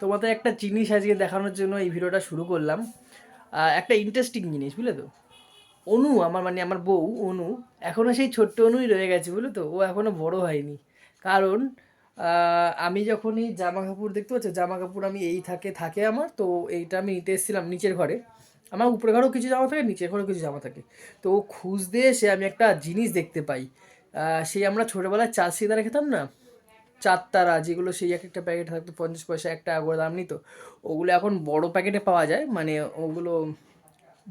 তোমাদের একটা জিনিস আজকে দেখানোর জন্য এই ভিডিওটা শুরু করলাম। একটা ইন্টারেস্টিং জিনিস, বুঝলে তো? অনু আমার মানে আমার বউ, অনু এখনও সেই ছোট্ট অনুই রয়ে গেছে, বুঝলে তো? ও এখনও বড় হয়নি। কারণ আমি যখন এই জামা কাপড়, দেখতে পাচ্ছ? জামা কাপড় আমি এই থাকে থাকে আমার, তো এইটা আমি নিতে এসেছিলাম নিচের ঘরে। আমার উপরে ঘরেও কিছু জামা থাকে, নিচের ঘরেও কিছু জামা থাকে। তো খুঁজতে এসে আমি একটা জিনিস দেখতে পাই। সেই আমরা ছোটোবেলায় চাল সিদারা খেতাম না? চার তারা, যেগুলো সেই এক একটা প্যাকেট থাকতো, পঞ্চাশ পয়সা এক টাকা করে দাম নিত। ওগুলো এখন বড় প্যাকেটে পাওয়া যায় মানে ওগুলো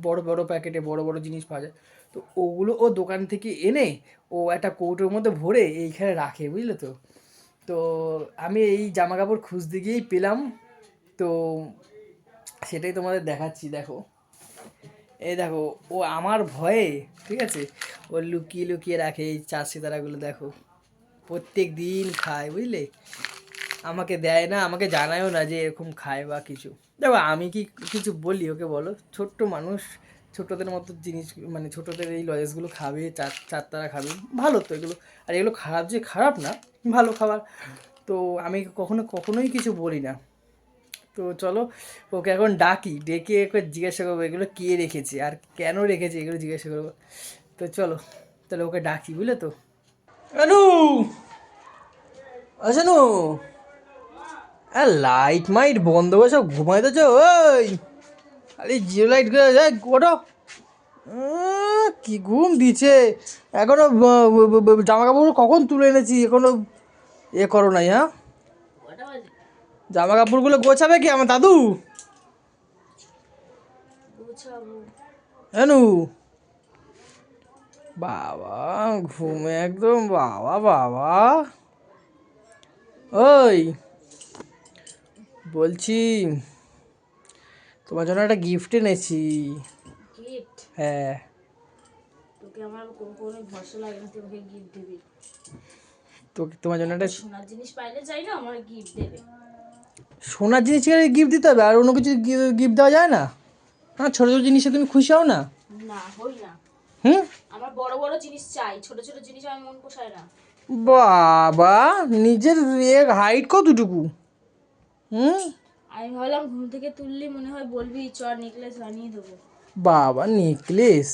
বড় বড় প্যাকেটে বড় বড় জিনিস পাওয়া যায়। তো ওগুলো ও দোকান থেকে এনে ও একটা কৌটোর মধ্যে ভরে এইখানে রাখে, বুঝলে তো? তো আমি এই জামা কাপড় খুঁজতে গিয়েই পেলাম। তো সেটাই তোমাদের দেখাচ্ছি, দেখো। এই দেখো, ও আমার ভয়ে, ঠিক আছে? ও লুকিয়ে লুকিয়ে রাখে এই চার সিতারাগুলো, দেখো। প্রত্যেক দিন খায়, বুঝলে? আমাকে দেয় না, আমাকে জানায়ও না যে এরকম খায় বা কিছু। দেখো, আমি কি কিছু বলি ওকে বলো? ছোট্ট মানুষ, ছোটদের মতো জিনিস মানে ছোটদের এই লজেসগুলো খাবে, চার, চারতারা খাবে, ভালো তো এগুলো। আর এগুলো খারাপ যে খারাপ না, ভালো খাবার। তো আমি কখনো, কখনোই কিছু বলি না। তো চলো, ওকে এখন ডাকি, ডেকে ওকে জিজ্ঞাসা করব এগুলো কে রেখেছে, আর কেন রেখেছে এগুলো জিজ্ঞাসা করব। তো চলো, তাহলে ওকে ডাকি, বুঝলে তো? আনু আসানু লাইট মাইট বন্ধ করে সব ঘুমাই তো ওই। আরে জিও লাইট করে যাই ওটো কি ঘুম দিচ্ছে। এখনও জামা কাপড় কখন তুলে এনেছি? এখনও এ করো নাই হ্যাঁ? জামা কাপড়গুলো গোছাবে কি আমার দাদু? এনু বাবা ঘুমে একদম বাবা বাবা। ওই বলছি তোমার জন্য একটা গিফট এনেছি। হ্যাঁ। তোকে আমার কোনো কোনো ভরসা লাগে না তুই গিফট দিবি। তো তোমার জন্য একটা সোনার জিনিস পাইলে চাই না আমার গিফট দেবে। সোনার জিনিস গিফট দিতে হবে? আর অন্য কিছু গিফট দেওয়া যায় না? হ্যাঁ ছোটো ছোটো জিনিসে তুমি খুশি হও না? না হই না। হুম? আমার বড় বড় জিনিস চাই ছোট ছোট জিনিস আমার মন পোষায় না। বাবা নিজের হাইট কতটুকু? হুম? আমি ভাবলাম ঘুম থেকে তুললি মনে হয় বলবি চর নেকলেস বানিয়ে দেবো। বাবা নেকলেস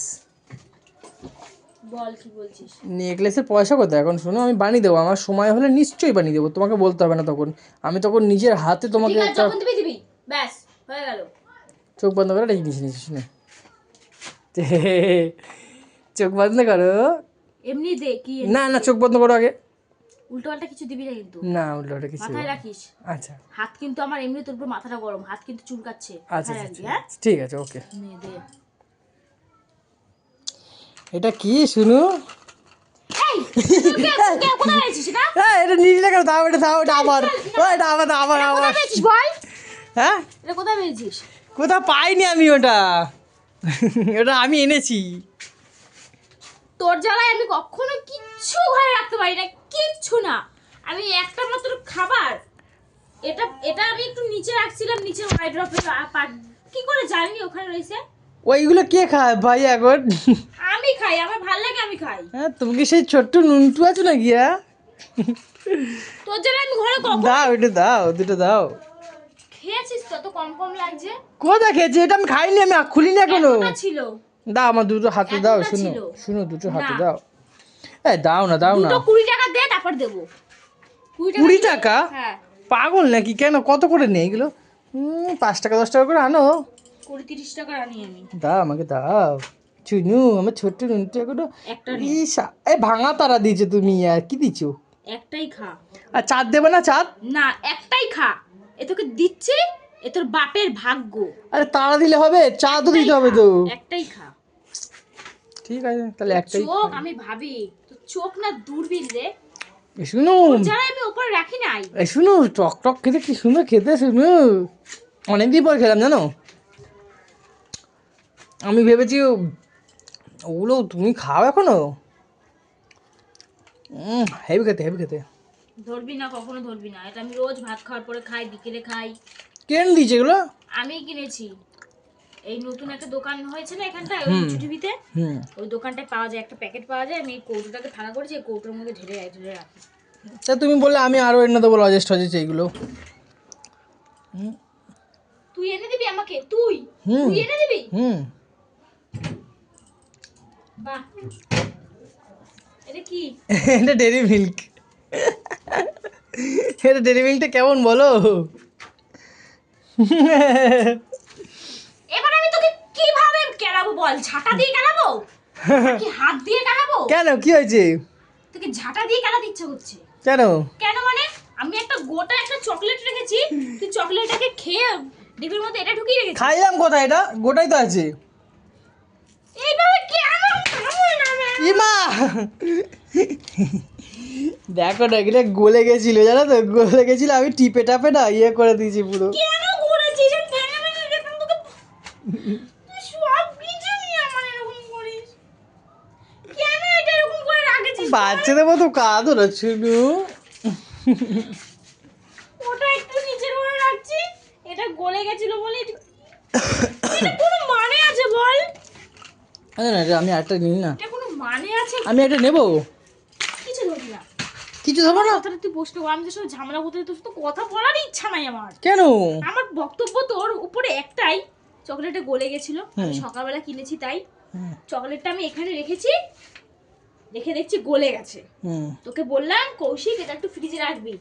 বল কি বলছিস? নেকলেসের পয়সা কত এখন শোনো আমি বানিয়ে দেবো। আমার সময় হলে নিশ্চয়ই বানিয়ে দেবো। তোমাকে বলতে হবে না তখন। আমি তখন নিজের হাতে তোমাকে ঠিক আছে একটা যখন দিবি দিবি। ব্যাস হয়ে গেল। চোখ বন্ধ করে একটা জিনিস শুনে। চোখ বন্ধ করো। এমনি দে কি না না চোখ বন্ধ করো আগে। উল্টো পাল্টা কিছু দিবি না কিন্তু। না উল্টো ওটা কিছু। মাথায় রাখিস। আচ্ছা। হাত কিন্তু আমার এমনি তোর উপর মাথাটা গরম হাত কিন্তু চুলকাচ্ছে। আচ্ছা আচ্ছা, হ্যাঁ? ঠিক আছে ওকে। নে দে। এটা কি শুনু? এটা? হ্যাঁ এটা নিলে কেন দাও এটা দাও এটা আমার। ও এটা আমার আমার আমার কোথায় পেয়েছিস হ্যাঁ? এটা কোথায় পেয়েছিস? কোথাও পাইনি আমি ওটা। ওটা আমি এনেছি। তোর জ্বালায় আমি কখনো কিচ্ছু ঘরে রাখতে পারি না কিচ্ছু না। আমি একটা মাত্র খাবার। এটা এটা আমি একটু নিচে রাখছিলাম নিচে ওয়াইড্রপে কি করে জানি ওখানে রয়েছে? ওইগুলো কে খায় ভাই এখন? আমি খাই আমার ভালো লাগে আমি খাই। হ্যাঁ তুমি কি সেই ছোট্ট নুনটু আছো নাকি হ্যাঁ? তোর জন্য আমি ঘরে কখন দাও এটা দাও দুটো দাও। খেয়েছিস তো? তো কম কম লাগছে। কোথায় খেয়েছি? এটা আমি খাইনি আমি খুলিনি এখনও। ছিল। দাও আমার দুটো হাতে দাও শুনো শুনো দুটো হাতে দাও। এ দাও না দাও না। দুটো কুড়ি টাকা দে তারপর দেবো। কুড়ি টাকা হ্যাঁ। পাগল নাকি? কেন? কত করে নেই এগুলো? পাঁচ টাকা দশ টাকা করে আনো। কুড়ি তিরিশ টাকা আনি আমি। দাও আমাকে দাও। চুনু আমার ছোট্ট নুনটু একটা ইসা এই ভাঙা তারা দিয়েছ তুমি আর কি দিছো একটাই খা। আর চাঁদ দেবে না চাঁদ? না একটাই খা। এ তোকে দিচ্ছি এ তোর বাপের ভাগ্য। আরে তারা দিলে হবে চাঁদও দিতে হবে তো। একটাই খা। ঠিক আছে তাহলে একটাই চোখ আমি ভাবি তো চোখ না দূরবীন রে? এ শুনো যারা আমি ওপরে রাখি নাই। এ শুনো টক টক খেতে কি সুন্দর খেতে শুনো। অনেকদিন পর খেলাম জানো? আমি ভেবেছি ওগুলো তুমি খাও এখনও? হেভি খেতে হেভি খেতে। ধরবি না কখনো ধরবি না। এটা আমি রোজ ভাত খাওয়ার পরে খাই বিকেলে খাই। কেন দিয়েছে এগুলো? আমি কিনেছি। এই নতুন একটা দোকান হয়েছে না এখানটায়? ওই টিভিতে? ওই দোকানটায় পাওয়া যায় একটা প্যাকেট পাওয়া যায়। আমি এই কৌটোটাকে ফাঁকা করেছি এই কৌটোর মধ্যে ঢেলে ঢেলে রাখি। তা তুমি বললে আমি আরও এনে দেবো লজেস্ট টজেস্ট এইগুলো। তুই এনে দিবি আমাকে? তুই। তুই এনে দিবি? হুম। বাহ। এটা কি? এটা ডেরি মিল্ক। এটা ডেরি মিল্কটা কেমন বলো এবার আমি তোকে কীভাবে কেলাবো বল ঝাঁটা দিয়ে কেলাবো কি হাত দিয়ে কেলাবো কেন? কি হয়েছে? তোকে ঝাঁটা দিয়ে কেলাতে ইচ্ছে করছে। কেন? কেন মানে? আমি একটা গোটা একটা চকলেট রেখেছি তুই চকলেটটাকে খেয়ে ডিবির মধ্যে এটা ঢুকিয়ে রেখেছিস। খাইলাম কোথায় এটা? গোটাই তো আছে। এইভাবে খাব ইমা! দেখো না এটা গলে গেছিল জানো তো? গলে গেছিল আমি টিপে টাপে না ইয়ে করে দিয়েছি পুরো। কেন করেছিস আমি ভেঙে ভেঙে দেখলাম তোকে তুই সব কিছু নিয়ে আমার এরকম করিস কেন এটা এরকম করে রাখেছিস বাচ্চাদের মতো কাঁদো না শুনু ওটা একটু নিচের করে রাখছি। এটা গলে গেছিল বলে এটা- কোনো মানে আছে বল? আরে না আমি একটা নিই না। এটা কোনো মানে আছে? আমি নেব? কিছু না। কিছু ধরবো না? কথাটা তুই বসতে আমি তোর সাথে ঝামেলা করতে তোর সাথে কথা বলার ইচ্ছা নাই আমার। কেন? আমার বক্তব্য তোর উপরে একটাই চকলেটটা গলে গেছিল। সকালবেলা কিনেছি তাই। চকলেটটা আমি এখানে রেখেছি। রেখে দেখছি গলে গেছে। তোকে বললাম কৌশিক এটা একটু ফ্রিজে রাখবি।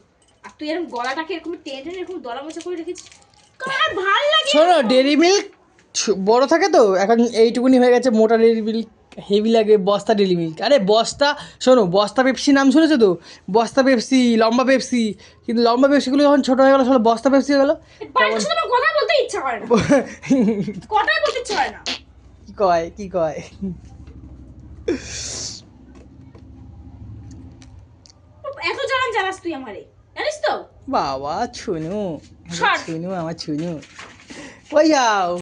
আর তুই এরকম গলাটাকে এরকম টেনে টেনে এরকম দলা মোচা করে রেখেছিস। কার ভালো লাগে শোনো ডেরি মিল্ক বড় থাকে তো এখন এইটুকুনি হয়ে গেছে মোটা ডেরি মিল্ক হেভি লাগে বস্তা ডেলি মিল্ক আরে বস্তা শোনো বস্তা পেপসি নাম শুনেছো তো? বস্তা পেপসি লম্বা পেপসি কিন্তু লম্বা পেপসিগুলো যখন ছোটো হয়ে গেলো সব বস্তা পেপসি হয়ে গেলো কথা বলতে ইচ্ছা করে না। কথাই বলতে ইচ্ছা করে না। কি কয় কি কয়? তুই আমারে জানিস তো? বাবা ছুনু। ছুনু আমার ছুনু। ওই যাও।